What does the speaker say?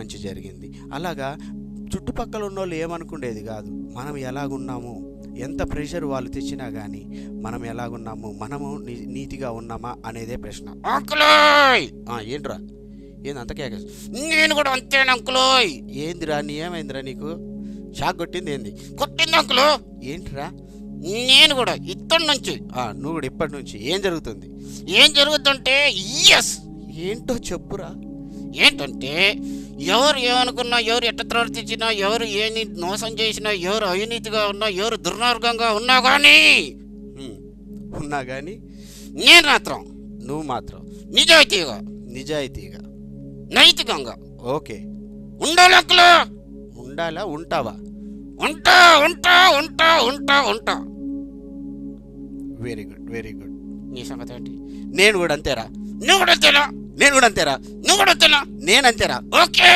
మంచి జరిగింది. అలాగా చుట్టుపక్కల ఉన్న వాళ్ళు ఏమనుకుండేది కాదు మనం ఎలాగున్నాము ఎంత ప్రెషర్ వాళ్ళు తెచ్చినా కానీ మనం ఎలాగున్నాము మనము నీ- నీతిగా ఉన్నామా అనేదే ప్రశ్న. అంకులోయ్! ఏంట్రా? ఏంది అంత కేక? నేను కూడా అంతేను అంకులోయ్? ఏందిరా నీ ఏమైందిరా నీకు? షాక్ కొట్టింది ఏంది? కొట్టింది అంకులు. ఏంట్రా? నేను కూడా ఇత్తడి నుంచి. నువ్వు కూడా ఇప్పటి నుంచి. ఏం జరుగుతుంది? ఏం జరుగుతుంటే ఎస్ ఏంటో చెప్పురా. ఏంటంటే ఎవరు ఏమనుకున్నా ఎవరు ఎట్ట ప్రవర్తించినా ఎవరు ఏని మోసం చేసినా ఎవరు అవినీతిగా ఉన్నా ఎవరు దుర్మార్గంగా ఉన్నా కానీ. ఉన్నా కానీ నేను మాత్రం. నువ్వు మాత్రం. నిజాయితీగా. నిజాయితీగా. నైతికంగా. ఓకే. ఉండాలి ఉండాలా? ఉంటావా? ఉంటా ఉంటా ఉంటా ఉంటా ఉంటా. Very good very good. నీ సంగతి ఏంటి? నేను కూడా అంతేరా. నువ్వు కూడా అంతేనా? నేను కూడా అంతేరా. నువ్వు కూడా అంతేనా నేను అంతేరా. ఓకే!